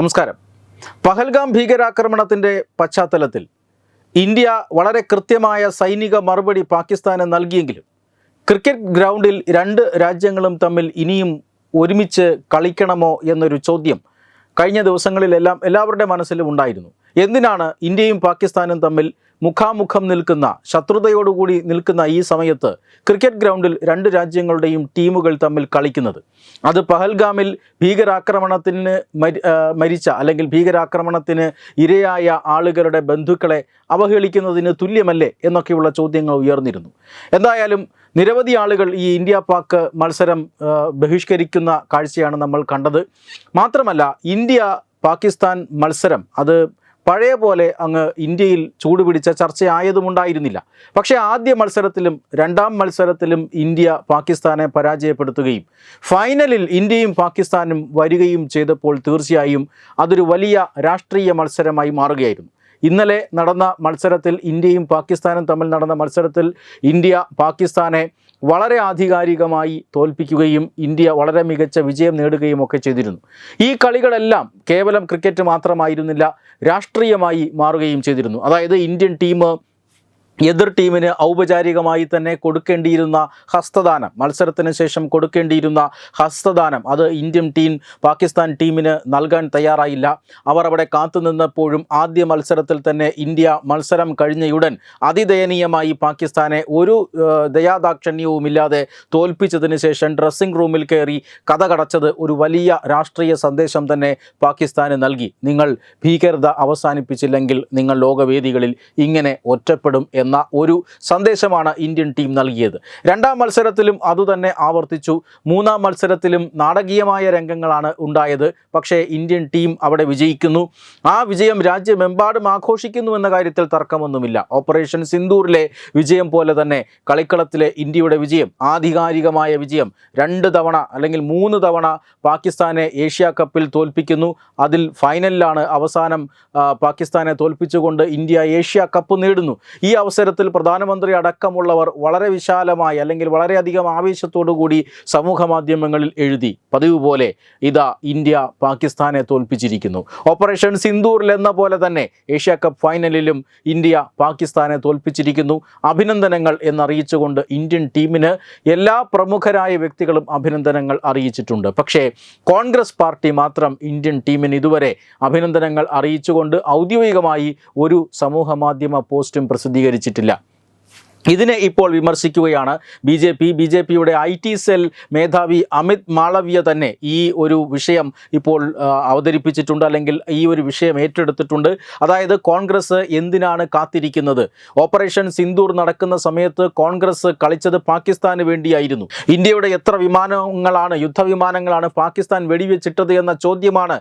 നമസ്കാരം. പഹൽഗാം ഭീകരാക്രമണത്തിന്റെ പശ്ചാത്തലത്തിൽ ഇന്ത്യ വളരെ കൃത്യമായ സൈനിക മറുപടി പാകിസ്ഥാന് നൽകിയെങ്കിലും ക്രിക്കറ്റ് ഗ്രൗണ്ടിൽ രണ്ട് രാജ്യങ്ങളും തമ്മിൽ ഇനിയും ഒരുമിച്ച് കളിക്കണമോ എന്നൊരു ചോദ്യം കഴിഞ്ഞ ദിവസങ്ങളിലെല്ലാം എല്ലാവരുടെ മനസ്സിലും ഉണ്ടായിരുന്നു. എന്തിനാണ് ഇന്ത്യയും പാകിസ്ഥാനും തമ്മിൽ മുഖാമുഖം നിൽക്കുന്ന ശത്രുതയോടുകൂടി നിൽക്കുന്ന ഈ സമയത്ത് ക്രിക്കറ്റ് ഗ്രൗണ്ടിൽ രണ്ട് രാജ്യങ്ങളുടെയും ടീമുകൾ തമ്മിൽ കളിക്കുന്നത്. അത് പഹൽഗാമിൽ ഭീകരാക്രമണത്തിന് മരിച്ച അല്ലെങ്കിൽ ഭീകരാക്രമണത്തിന് ഇരയായ ആളുകളുടെ ബന്ധുക്കളെ അവഹേളിക്കുന്നതിന് തുല്യമല്ലേ എന്നൊക്കെയുള്ള ചോദ്യങ്ങൾ ഉയർന്നിരുന്നു. എന്തായാലും നിരവധി ആളുകൾ ഈ ഇന്ത്യ പാക്ക് മത്സരം ബഹിഷ്കരിക്കുന്ന കാഴ്ചയാണ് നമ്മൾ കണ്ടത്. മാത്രമല്ല ഇന്ത്യ പാകിസ്ഥാൻ മത്സരം അത് പഴയ പോലെ അങ്ങ് ഇന്ത്യയിൽ ചൂടുപിടിച്ച ചർച്ചയായതുമുണ്ടായിരുന്നില്ല പക്ഷേ ആദ്യ മത്സരത്തിലും രണ്ടാം മത്സരത്തിലും ഇന്ത്യ പാകിസ്ഥാനെ പരാജയപ്പെടുത്തുകയും ഫൈനലിൽ ഇന്ത്യയും പാകിസ്ഥാനും വരികയും ചെയ്തപ്പോൾ തീർച്ചയായും അതൊരു വലിയ രാഷ്ട്രീയ മത്സരമായി മാറുകയായിരുന്നു. ഇന്നലെ നടന്ന മത്സരത്തിൽ ഇന്ത്യയും പാകിസ്ഥാനും തമ്മിൽ നടന്ന മത്സരത്തിൽ ഇന്ത്യ പാകിസ്ഥാനെ വളരെ ആധികാരികമായി തോൽപ്പിക്കുകയും ഇന്ത്യ വളരെ മികച്ച വിജയം നേടുകയും ഒക്കെ ചെയ്തിരുന്നു. ഈ കളികളെല്ലാം കേവലം ക്രിക്കറ്റ് മാത്രമായിരുന്നില്ല രാഷ്ട്രീയമായി മാറുകയും ചെയ്തിരുന്നു. അതായത് ഇന്ത്യൻ ടീം എതിർ ടീമിന് ഔപചാരികമായി തന്നെ കൊടുക്കേണ്ടിയിരുന്ന ഹസ്തദാനം മത്സരത്തിന് ശേഷം കൊടുക്കേണ്ടിയിരുന്ന ഹസ്തദാനം അത് ഇന്ത്യൻ ടീം പാകിസ്ഥാൻ ടീമിന് നൽകാൻ തയ്യാറായില്ല. അവർ അവിടെ കാത്തുനിന്നപ്പോഴും ആദ്യ മത്സരത്തിൽ തന്നെ ഇന്ത്യ മത്സരം കഴിഞ്ഞയുടൻ അതിദയനീയമായി പാകിസ്ഥാനെ ഒരു ദയാദാക്ഷണ്യവുമില്ലാതെ തോൽപ്പിച്ചതിന് ശേഷം ഡ്രസ്സിംഗ് റൂമിൽ കയറി കഥ കടച്ചത് ഒരു വലിയ രാഷ്ട്രീയ സന്ദേശം തന്നെ പാകിസ്ഥാന് നൽകി. നിങ്ങൾ ഭീകരത അവസാനിപ്പിച്ചില്ലെങ്കിൽ നിങ്ങൾ ലോകവേദികളിൽ ഇങ്ങനെ ഒറ്റപ്പെടും എന്ന ഒരു സന്ദേശമാണ് ഇന്ത്യൻ ടീം നൽകിയത്. രണ്ടാം മത്സരത്തിലും അതുതന്നെ ആവർത്തിച്ചു. മൂന്നാം മത്സരത്തിലും നാടകീയമായ രംഗങ്ങളാണ് ഉണ്ടായത്. പക്ഷേ ഇന്ത്യൻ ടീം അവിടെ വിജയിക്കുന്നു. ആ വിജയം രാജ്യമെമ്പാടും ആഘോഷിക്കുന്നു എന്ന കാര്യത്തിൽ തർക്കമൊന്നുമില്ല. ഓപ്പറേഷൻ സിന്ദൂറിലെ വിജയം പോലെ തന്നെ കളിക്കളത്തിലെ ഇന്ത്യയുടെ വിജയം ആധികാരികമായ വിജയം രണ്ട് തവണ അല്ലെങ്കിൽ മൂന്ന് തവണ പാകിസ്ഥാനെ ഏഷ്യ കപ്പിൽ തോൽപ്പിക്കുന്നു. അതിൽ ഫൈനലിലാണ് അവസാനം പാകിസ്ഥാനെ തോൽപ്പിച്ചുകൊണ്ട് ഇന്ത്യ ഏഷ്യ കപ്പ് നേടുന്നു. ഈ അവസരത്തിൽ പ്രധാനമന്ത്രി അടക്കമുള്ളവർ വളരെ വിശാലമായി അല്ലെങ്കിൽ വളരെയധികം കൂടി സമൂഹ മാധ്യമങ്ങളിൽ എഴുതി പതിവ് പോലെ ഇതാ ഇന്ത്യ പാകിസ്ഥാനെ തോൽപ്പിച്ചിരിക്കുന്നു. ഓപ്പറേഷൻ സിന്ദൂറിൽ എന്ന പോലെ തന്നെ ഏഷ്യ കപ്പ് ഫൈനലിലും ഇന്ത്യ പാകിസ്ഥാനെ തോൽപ്പിച്ചിരിക്കുന്നു. അഭിനന്ദനങ്ങൾ എന്നറിയിച്ചുകൊണ്ട് ഇന്ത്യൻ ടീമിന് എല്ലാ പ്രമുഖരായ വ്യക്തികളും അഭിനന്ദനങ്ങൾ അറിയിച്ചിട്ടുണ്ട്. പക്ഷേ കോൺഗ്രസ് പാർട്ടി മാത്രം ഇന്ത്യൻ ടീമിന് ഇതുവരെ അഭിനന്ദനങ്ങൾ അറിയിച്ചുകൊണ്ട് ഔദ്യോഗികമായി ഒരു സമൂഹ മാധ്യമ പോസ്റ്റും പ്രസിദ്ധീകരിച്ചിട്ടില്ല ഇതിനെ ഇപ്പോൾ വിമർശിക്കുകയാണ് B J P. B J പിയുടെ ഐ ടി സെൽ മേധാവി അമിത് മാളവ്യ തന്നെ ഈ ഒരു വിഷയം ഇപ്പോൾ അവതരിപ്പിച്ചിട്ടുണ്ട് അല്ലെങ്കിൽ ഈ ഒരു വിഷയം ഏറ്റെടുത്തിട്ടുണ്ട്. അതായത് കോൺഗ്രസ് എന്തിനാണ് കാത്തിരിക്കുന്നത്? ഓപ്പറേഷൻ സിന്ദൂർ നടക്കുന്ന സമയത്ത് കോൺഗ്രസ് കളിച്ചത് പാകിസ്ഥാന് വേണ്ടിയായിരുന്നു. ഇന്ത്യയുടെ എത്ര വിമാനങ്ങളാണ് യുദ്ധവിമാനങ്ങളാണ് പാകിസ്ഥാൻ വെടിവെച്ചിട്ടത് എന്ന ചോദ്യമാണ്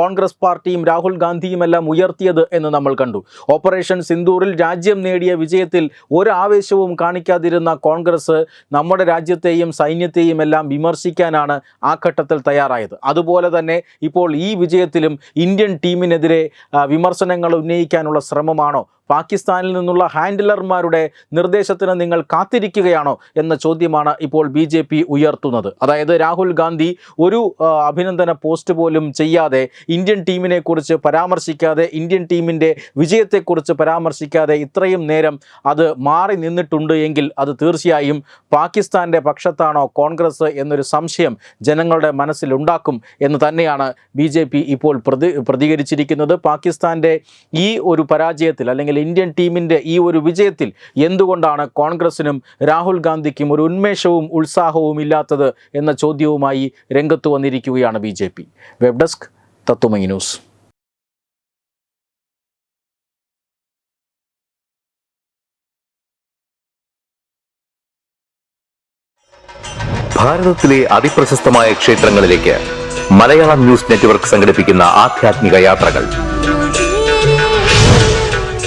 കോൺഗ്രസ് പാർട്ടിയും രാഹുൽ ഗാന്ധിയും എല്ലാം ഉയർത്തിയത് എന്ന് നമ്മൾ കണ്ടു. ഓപ്പറേഷൻ സിന്ദൂറിൽ രാജ്യം നേടിയ വിജയത്തിൽ ഒരു ആവേശവും കാണിക്കാതിരുന്ന കോൺഗ്രസ് നമ്മുടെ രാജ്യത്തെയും സൈന്യത്തെയും എല്ലാം വിമർശിക്കാനാണ് ആ ഘട്ടത്തിൽ തയ്യാറായത്. അതുപോലെ തന്നെ ഇപ്പോൾ ഈ വിജയത്തിലും ഇന്ത്യൻ ടീമിനെതിരെ വിമർശനങ്ങൾ ഉന്നയിക്കാനുള്ള ശ്രമമാണോ? പാകിസ്ഥാനിൽ നിന്നുള്ള ഹാൻഡിലർമാരുടെ നിർദ്ദേശത്തിന് നിങ്ങൾ കാത്തിരിക്കുകയാണോ എന്ന ചോദ്യമാണ് ഇപ്പോൾ ബി ജെ പി ഉയർത്തുന്നത്. അതായത് രാഹുൽ ഗാന്ധി ഒരു അഭിനന്ദന പോസ്റ്റ് പോലും ചെയ്യാതെ ഇന്ത്യൻ ടീമിനെ കുറിച്ച് പരാമർശിക്കാതെ ഇന്ത്യൻ ടീമിന്റെ വിജയത്തെക്കുറിച്ച് പരാമർശിക്കാതെ ഇത്രയും നേരം അത് മാറി നിന്നിട്ടുണ്ട് എങ്കിൽ അത് തീർച്ചയായും പാകിസ്ഥാന്റെ പക്ഷത്താണോ കോൺഗ്രസ് എന്നൊരു സംശയം ജനങ്ങളുടെ മനസ്സിലുണ്ടാക്കും എന്ന് തന്നെയാണ് ബി ഇപ്പോൾ പ്രതി പ്രതികരിച്ചിരിക്കുന്നത്. പാകിസ്ഥാന്റെ ഈ ഒരു പരാജയത്തിൽ അല്ലെങ്കിൽ ഇന്ത്യൻ ടീമിന്റെ ഈ ഒരു വിജയത്തിൽ എന്തുകൊണ്ടാണ് കോൺഗ്രസിനും രാഹുൽ ഗാന്ധിക്കും ഒരു ഉന്മേഷവും ഉത്സാഹവും ഇല്ലാത്തത് എന്ന ചോദ്യവുമായി രംഗത്ത് വന്നിരിക്കുകയാണ് B J P. Web desk Tatwamayi news. ഭാരതത്തിലെ ക്ഷേത്രങ്ങളിലേക്ക് മലയാളം ന്യൂസ് നെറ്റ്വർക്ക് യാത്രകൾ.